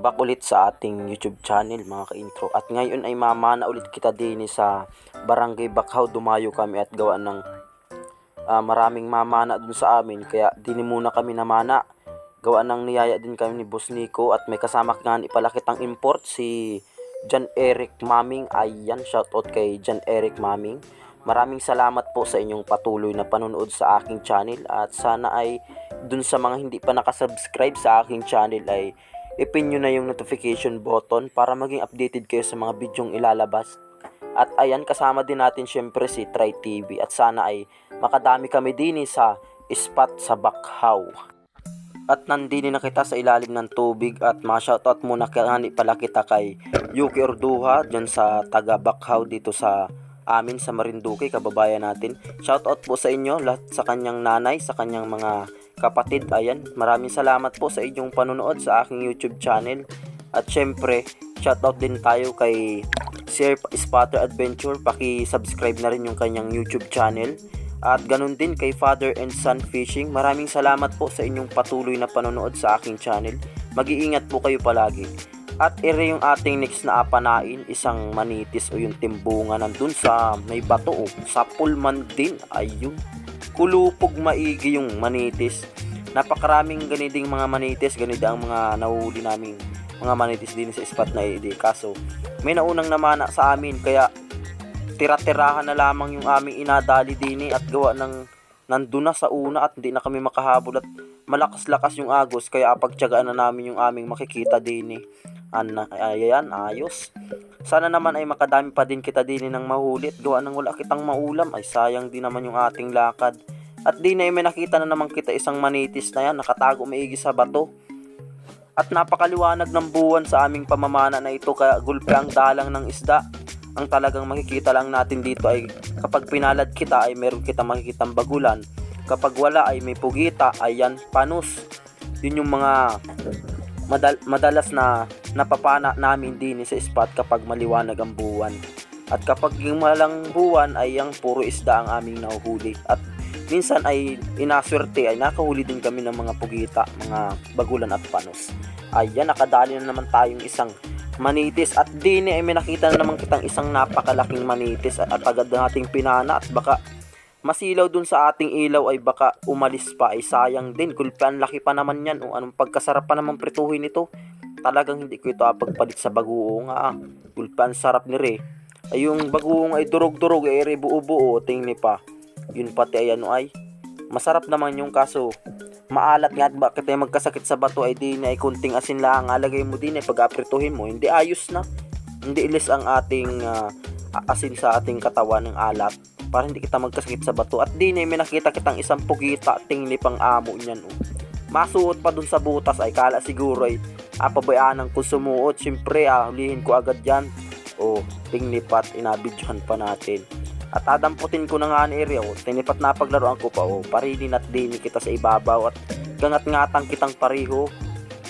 Welcome back ulit sa ating YouTube channel mga ka-intro. At ngayon ay mamana ulit kita din sa Barangay Bakhaw. Dumayo kami at gawa ng ah, maraming mamana dun sa amin. Kaya dini muna kami namana. Gawa ng niyaya din kami ni Boss Nico at may kasama nga ipalakitang import si John Eric Maming. Ayan, shoutout kay John Eric Maming. Maraming salamat po sa inyong patuloy na panonood sa aking channel at sana ay dun sa mga hindi pa nakasubscribe sa aking channel ay ipin nyo na yung notification button para maging updated kayo sa mga bidyong ilalabas. At ayan, kasama din natin syempre si Try TV at sana ay makadami kami din sa spot sa Bakhaw. At nandini na kita sa ilalim ng tubig at ma-shoutout muna kani pala kita kay Yuki Orduha dyan sa taga Bakhaw dito sa amin sa Marinduque, kababayan natin. Shoutout po sa inyo lahat sa kanyang nanay, sa kanyang mga kapatid. Ayan, maraming salamat po sa inyong panonood sa aking YouTube channel. At syempre, shoutout din tayo kay Sir Spotter Adventure. Paki-subscribe na rin yung kanyang YouTube channel. At ganun din kay Father and Son Fishing. Maraming salamat po sa inyong patuloy na panonood sa aking channel. Mag-iingat po kayo palagi. At ere yung ating next na apanain, isang manitis o yung timbunga nandun sa may bato o sa pulman din. Ayun. Kulupog maigi yung manitis. Napakaraming ganiding mga manitis, ganida ang mga nahuli naming mga manitis din sa spot na ide. Kaso, may naunang namana sa amin kaya tira-tirahan na lamang yung aming inadali din at gawa ng nandun na sa una at hindi na kami makahabol at malakas-lakas yung agos kaya pagtyagaan na namin yung aming makikita din Ana, ayan, ayos. Sana naman ay makadami pa din kita din ng mahulit. Gawa ng wala kitang maulam. Ay sayang din naman yung ating lakad. At di na may nakita na naman kita isang manitis na yan. Nakatago maigi sa bato. At napakaliwanag ng buwan sa aming pamamana na ito. Kaya gulpe ang dalang ng isda. Ang talagang makikita lang natin dito ay kapag pinalad kita ay meron kita makikitang bagulan. Kapag wala ay may pugita, ayan, panus. Yun yung mga madal- madalas na napapana namin din sa spot kapag maliwanag ang buwan. At kapag yung malang buwan ay yung puro isda ang aming nahuhuli. At minsan ay inaswerte ay nakahuli din kami ng mga pugita, mga bagulan at panos. Ayan, nakadali na naman tayong isang manitis at dini ay may nakita na naman kitang isang napakalaking manitis at, at agad nating pinana at baka masilaw dun sa ating ilaw ay baka umalis pa ay sayang din gulpe ang laki pa naman yan o anong pagkasarap pa naman prituhin ito talagang hindi ko ito apagpalit sa bagoong ah. Gulpan sarap ni re. Ay yung bagoong ay durog-durog ay re buo-buo tingni pa. Yun pati ay ano ay masarap naman yung kaso. Maalat nga at bakit ay magkasakit sa bato ay di na ay kunting asin lang. Alagay mo din ay pag aprituhin mo hindi ayos na. Hindi ilis ang ating ah, asin sa ating katawan ng alat para hindi kita magkasakit sa bato. At di na may nakita kitang isang pugita tingni pang amo niyan oh. masuot pa dun sa butas ay kala siguro ay apabayaan ko sumuot. Syempre ah, hulihin ko agad yan. O tingnipat inabidyohan pa natin at adamputin ko na nga ni area tinipat na paglaruan ko pa o parilin at dini kita sa ibabaw at gangat-ngatang kitang pariho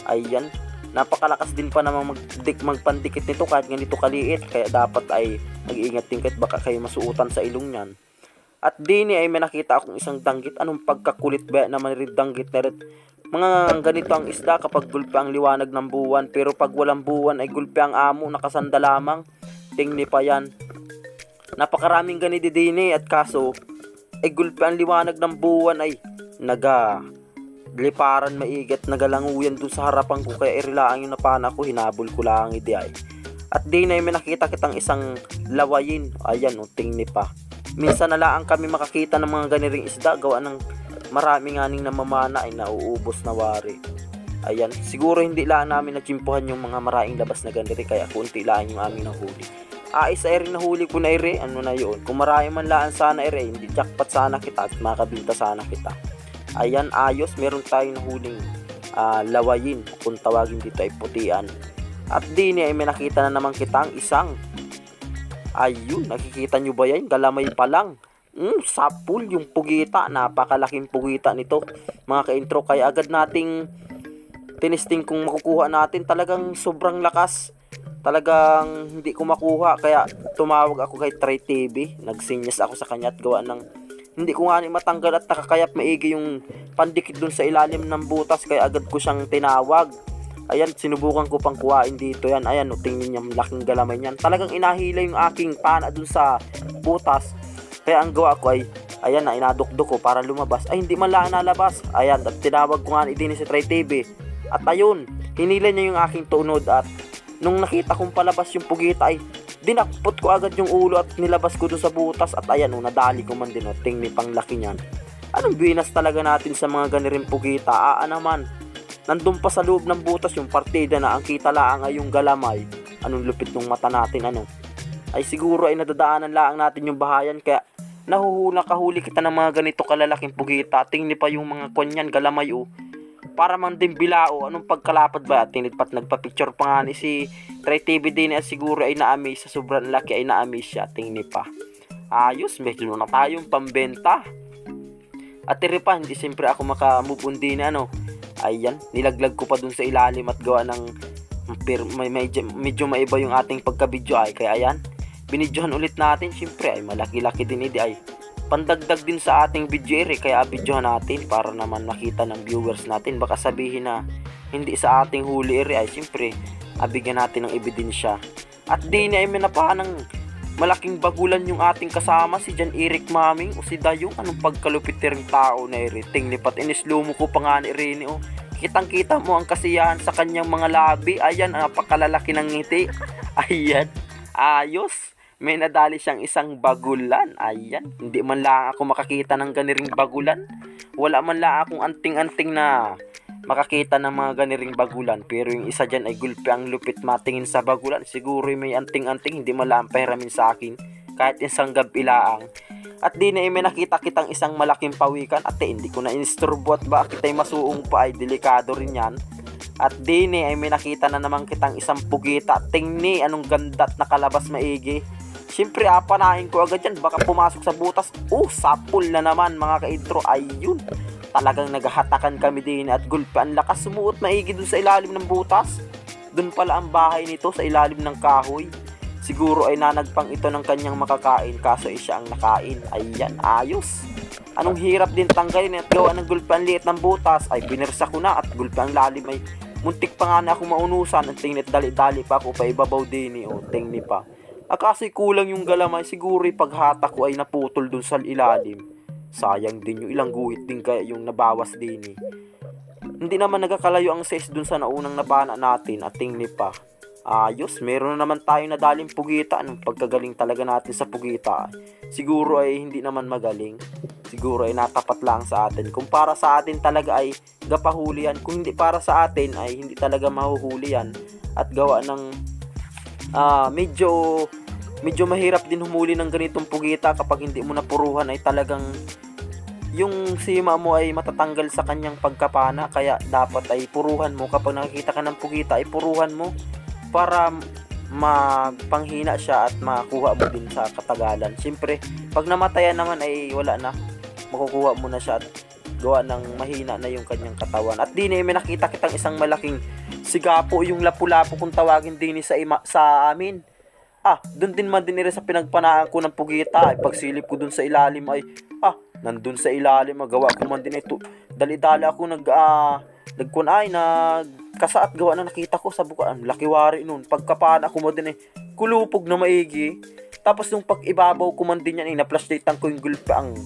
ayan napakalakas din pa namang magdik magpandikit nito kahit ganito kaliit kaya dapat ay mag-iingat din kahit baka kayo masuutan sa ilong niyan at dini ay may nakita akong isang danggit anong pagkakulit ba naman rin danggit na rin mga ganito ang isda kapag gulpe ang liwanag ng buwan pero pag walang buwan ay gulpe ang amo nakasanda lamang. Tingni pa yan. Napakaraming ganito din eh at kaso ay gulpe ang liwanag ng buwan ay naga liparan maigat nagalanguyan dun sa harapan ko kaya irilaan yung napana ko hinabol ko lang idi ay. At di na may nakita kitang isang lawayin. Ayan o, tingni pa. Minsan na lang kami makakita ng mga ganiring isda gawa ng marami nga ning namamana ay nauubos na wari. Ayan, siguro hindi lang namin nachimpuhan yung mga maraing labas na ganito kaya kunti lang yung aming nahuli. Ah, isa rin nahuli ko na ire, ano na yun. Kung marami man laan sana ire, hindi jackpot sana kita at makabinta sana kita. Ayan, ayos, meron tayong nahuling ah, lawayin, kung tawagin dito ay putian. At di ay may nakita na naman kitang isang Ayun, nakikita nyo ba yan? Galamay pa lang. Mm, sapul yung pugita. Napakalaking pugita nito. Mga ka-intro. Kaya agad nating tinisting kung makukuha natin. Talagang sobrang lakas. Talagang hindi ko makuha. Kaya tumawag ako kay Try TV. Nagsinyas ako sa kanya at gawa ng hindi ko nga ni matanggal at nakakayap maigi yung pandikit dun sa ilalim ng butas. Kaya agad ko siyang tinawag. Ayan, sinubukan ko pang kuhain dito yan. Ayan, oh, tingnan niyo, laking galamay niyan. Talagang inahila yung aking pana dun sa butas. Kaya ang gawa ko ay, ayan na, inadukdok ko para lumabas. Ay, hindi man lang nalabas. Ayan, at tinawag ko nga ni Dennis si Try TV. At ayun, hinila niya yung aking tunod at nung nakita kong palabas yung pugita ay dinakpot ko agad yung ulo at nilabas ko dun sa butas at ayan oh, nadali ko man din oh, tingni pang laki niyan. Anong binas talaga natin sa mga ganiring pugita? Aa naman, nandun pa sa loob ng butas yung partida na ang kita laang ay yung galamay. Anong lupit ng mata natin ano? Ay siguro ay nadadaanan laang natin yung bahayan kaya nahuhula kahuli kita ng mga ganito kalalaking pugita. Tingni pa yung mga kanyan galamay oh. Para man din bilao, anong pagkalapad ba? Tinid pat nagpa-picture pa nga ni si Try TV din at siguro ay na-amaze sa sobrang laki ay na-amaze siya. Tingni pa. Ayos, medyo na tayong pambenta. At tiri pa, hindi siyempre ako makamove on din ano. Ayan, nilaglag ko pa dun sa ilalim at gawa ng pero may, medyo, medyo maiba yung ating pagka-video ay kaya ayan binidyohan ulit natin syempre ay malaki-laki din idi ay pandagdag din sa ating video ere kaya videohan natin para naman makita ng viewers natin. Baka sabihin na hindi sa ating huli ere ay syempre abigyan natin ng ebidensya. At di na ay minapahan ng malaking bagulan yung ating kasama si Jan Eric Maming o si Dayong. Anong pagkalupit ring tao na ere tinglipat inislumo ko pa nga ni Rene oh. Kitang kita mo ang kasiyahan sa kanyang mga labi. Ayan napakalalaki ng ngiti. Ayan. Ayos may nadali siyang isang bagulan. Ayan, hindi man lang ako makakita ng ganiring bagulan. Wala man lang akong anting-anting na makakita ng mga ganiring bagulan. Pero yung isa dyan ay gulpi ang lupit matingin sa bagulan. Siguro may anting-anting, hindi man lang pahiramin sa akin. Kahit isang gabi laang. At di na may nakita kitang isang malaking pawikan. At hindi ko na insturbo at bakit ay masuong pa ay delikado rin yan. At dini ay may nakita na naman kitang isang pugita. Tingni anong ganda't nakalabas maigi. Siyempre, apanahin ko agad yan. Baka pumasok sa butas. Oh, sapul na naman mga ka-intro. Ayun. Talagang naghahatakan kami din at gulpe. Ang lakas sumuot maigi dun sa ilalim ng butas. Dun pala ang bahay nito sa ilalim ng kahoy. Siguro ay nanagpang ito ng kanyang makakain kaso ay siya ang nakain. Ayan, ayos. Anong hirap din tanggalin at gawa ng gulpe ang liit ng butas ay binirsa ko na at gulpe ang lalim ay muntik pa nga na ako maunusan at tingnet dali-dali pa ako pa ibabaw din eh. O, tingni pa. Akasi kulang yung galamay, siguro paghata ko ay naputol dun sa ilalim. Sayang din yung ilang guhit din kaya yung nabawas din eh. Hindi naman nagkakalayo ang size dun sa naunang nabana natin at tingni pa. Ayos, meron na naman tayong nadaling pugita. Anong pagkagaling talaga natin sa pugita? Siguro ay hindi naman magaling. Siguro ay natapat lang sa atin. Kung para sa atin talaga ay gapahuli yan. Kung hindi para sa atin ay hindi talaga mahuhuli yan. At gawa ng ah medyo medyo mahirap din humuli ng ganitong pugita kapag hindi mo napuruhan ay talagang yung sima mo ay matatanggal sa kanyang pagkapana kaya dapat ay puruhan mo kapag nakikita ka ng pugita ay puruhan mo para magpanghina siya at makuha mo din sa katagalan. Siyempre, pag namatayan naman ay wala na. Makukuha mo na siya at gawa ng mahina na yung kanyang katawan. At din eh, nakita kitang isang malaking sigapo yung lapu-lapu kung tawagin din sa, ima, sa amin. Ah, doon din man din nila sa pinagpanaan ko ng pugita. Ay, pagsilip ko dun sa ilalim ay, ah, nandun sa ilalim, magawa ko man din ito. Dali-dali ako nag, ah, nagkun ay, nagkasaat gawa na nakita ko sa bukaan. Lakiwari nun. Pagkapaan ako mo din eh, kulupog na maigi. Tapos nung pag-ibabaw ko man din yan, eh, naplastitan ko yung gulpa ang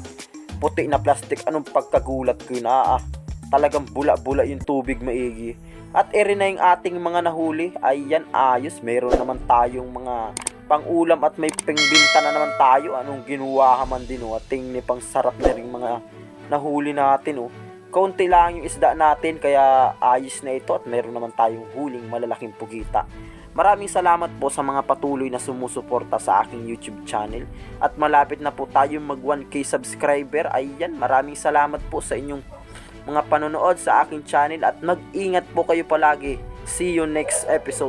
puti na plastic. Anong pagkagulat ko yun, ah, ah. Talagang bula-bula yung tubig maigi. At ere na yung ating mga nahuli. Ayan, ayos. Meron naman tayong mga pang-ulam at may pengbinta na naman tayo. Anong ginuha man din, oh. At tingni pang sarap na rin mga nahuli natin, oh. Kaunti lang yung isda natin, kaya ayos na ito. At meron naman tayong huling malalaking pugita. Maraming salamat po sa mga patuloy na sumusuporta sa aking YouTube channel. At malapit na po tayo mag 1k subscriber. Ayan, maraming salamat po sa inyong mga panonood sa aking channel at mag-ingat po kayo palagi. See you next episode.